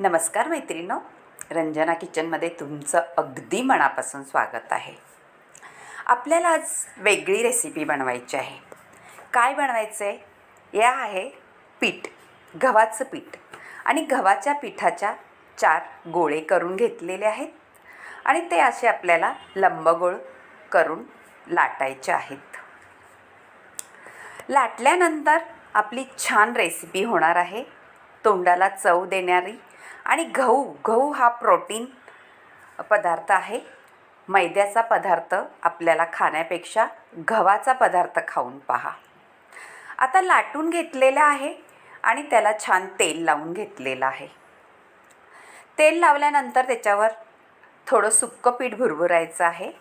नमस्कार मैत्रिणो रंजना किचनमध्ये तुमचं अगदी मनापासून स्वागत आहे. आपल्याला आज वेगळी रेसिपी बनवायची आहे. काय बनवायचं आहे या आहे पीठ गव्हाचं पीठ. आणि गव्हाच्या पिठाच्या चार गोळे करून घेतलेले आहेत. आणि ते असे आपल्याला लंबगोळ करून लाटायचे आहेत. लाटल्यानंतर आपली छान रेसिपी होणार आहे. तोंडाला चव देणारी आणि गहू गहू हा प्रोटीन पदार्थ आहे. मैद्याचा पदार्थ आपल्याला खाण्यापेक्षा गव्हाचा पदार्थ खाऊन पहा. आता लाटून घेतलेला आहे आणि त्याला छान तेल लावून घेतलेलं आहे. तेल लावल्यानंतर त्याच्यावर थोडं सुक्कं पीठ भुरभुरायचं आहे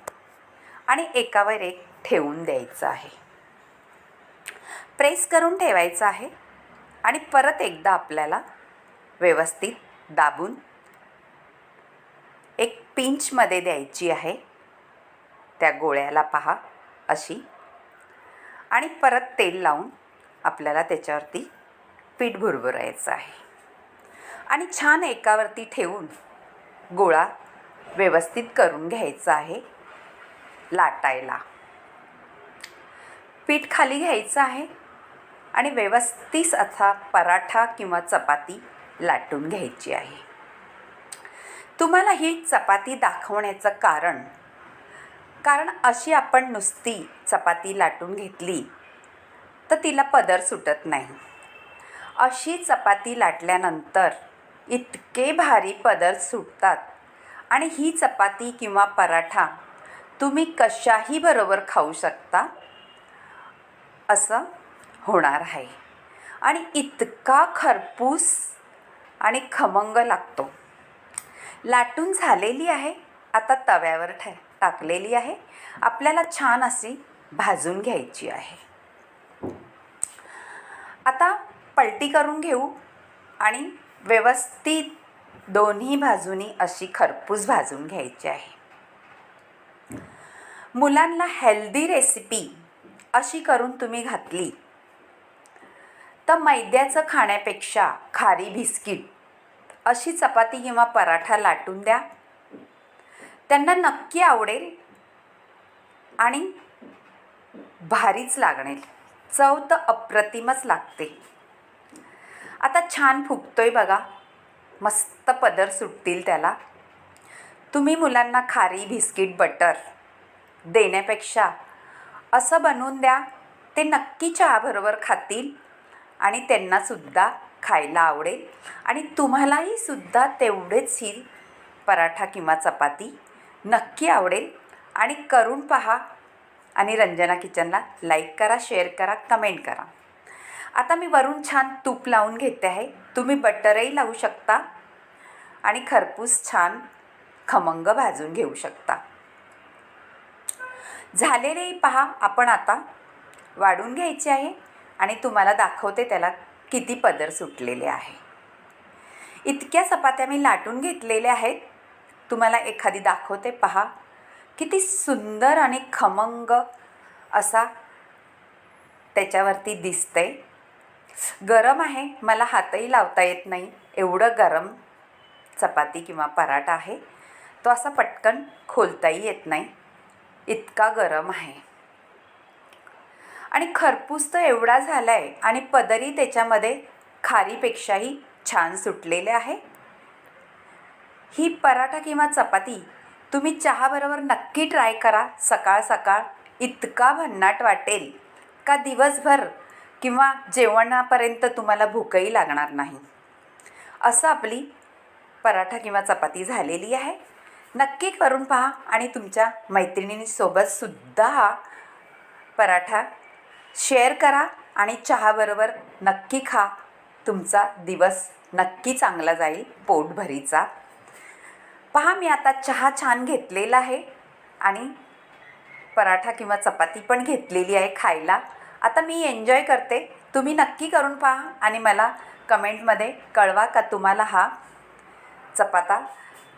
आणि एकावर एक ठेवून द्यायचं आहे. प्रेस करून ठेवायचं आहे आणि परत एकदा आपल्याला व्यवस्थित दाबून एक पिंचमध्ये द्यायची आहे. त्या गोळ्याला पहा अशी. आणि परत तेल लावून आपल्याला त्याच्यावरती पीठ भुरभुरायचं आहे. आणि छान एकावरती ठेवून गोळा व्यवस्थित करून घ्यायचा आहे लाटायला. पीठ खाली घ्यायचं आहे आणि व्यवस्थित असा पराठा किंवा चपाती लाटून घ्यायची आहे. तुम्हाला ही चपाती दाखवण्याचं कारण कारण अशी आपण नुसती चपाती लाटून घेतली तर तिला पदर सुटत नाही. अशी चपाती लाटल्यानंतर इतके भारी पदर सुटतात आणि ही चपाती किंवा पराठा तुम्ही कशाही बरोबर खाऊ शकता असं होणार आहे. आणि इतका खरपूस आणि खमंग लागतो. लाटून झालेली आहे. आता तव्यावर ठे टाकलेली आहे. आपल्याला छान अशी भाजून घ्यायची आहे. आता पलटी करून घेऊ आणि व्यवस्थित दोन्ही बाजूनी अशी खरपूस भाजून घ्यायची आहे. मुलांना हेल्दी रेसिपी अशी करून तुम्ही घातली तर मैद्याचं खाण्यापेक्षा खारी बिस्किट अशी चपाती किंवा पराठा लाटून द्या. त्यांना नक्की आवडेल आणि भारीच लागणेल चव तर अप्रतिमच लागते. आता छान फुगतोय बघा. मस्त पदर सुटतील त्याला. तुम्ही मुलांना खारी बिस्किट बटर देण्यापेक्षा असं बनवून द्या. ते नक्की चहाबरोबर खातील. आणि त्यांनासुद्धा खायला आवडेल. आणि तुम्हालाही सुद्धा तेवढेच ही पराठा किंवा चपाती नक्की आवडेल. आणि करून पहा आणि रंजना किचनला लाईक करा शेअर करा कमेंट करा. आता मी वरून छान तूप लावून घेते आहे. तुम्ही बटरही लावू शकता आणि खरपूस छान खमंग भाजून घेऊ शकता. झालेले पहा आपण आता वाढून घ्यायचे आहे. आणि तुम्हाला दाखवते त्याला किती पदर सुटलेले आहे. इतक्या चपात्या मी लाटून घेतलेल्या आहेत. तुम्हाला एखादी दाखवते पहा. किती सुंदर आणि खमंग असा त्याच्यावरती दिसते गरम आहे मला हातही लावता येत नाही. एवढं गरम चपाती किंवा पराठा आहे. तो असा पटकन खोलताही येत नाही. इतका गरम आहे. आणि खरपूस तर एवढा झाला आहे आणि पदरी त्याच्यामध्ये खारीपेक्षाही छान सुटलेले आहे. ही पराठा किंवा चपाती तुम्ही चहाबरोबर नक्की ट्राय करा. सकाळ सकाळ इतका भन्नाट वाटेल का दिवसभर किंवा जेवणापर्यंत तुम्हाला भूकही लागणार नाही. असं आपली पराठा किंवा चपाती झालेली आहे. नक्की करून पहा आणि तुमच्या मैत्रिणींसोबतसुद्धा हा पराठा शेअर करा आणि चहाबरोबर नक्की खा. तुमचा दिवस नक्की चांगला जाईल पोटभरीचा. पहा मी आता चहा छान घेतलेला आहे आणि पराठा किंवा चपाती पण घेतलेली आहे खायला. आता मी एन्जॉय करते. तुम्ही नक्की करून पहा आणि मला कमेंटमध्ये कळवा का तुम्हाला हा चपाता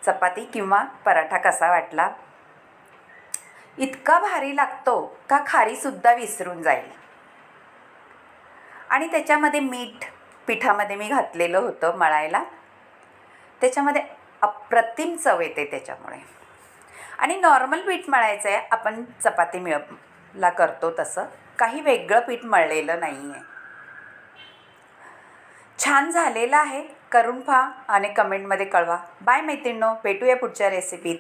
चपाती किंवा पराठा कसा वाटला. इतका भारी लागतो का खारीसुद्धा विसरून जाईल. आणि त्याच्यामध्ये मीठ पिठामध्ये मी घातलेलं होतं मळायला. त्याच्यामध्ये अप्रतिम चव येते त्याच्यामुळे. आणि नॉर्मल पीठ मळायचं आहे आपण चपाती मिळ ला करतो तसं. काही वेगळं पीठ मळलेलं नाही आहे छान झालेलं आहे. करून पहा आणि कमेंटमध्ये कळवा. बाय मैत्रिणो भेटूया पुढच्या रेसिपीत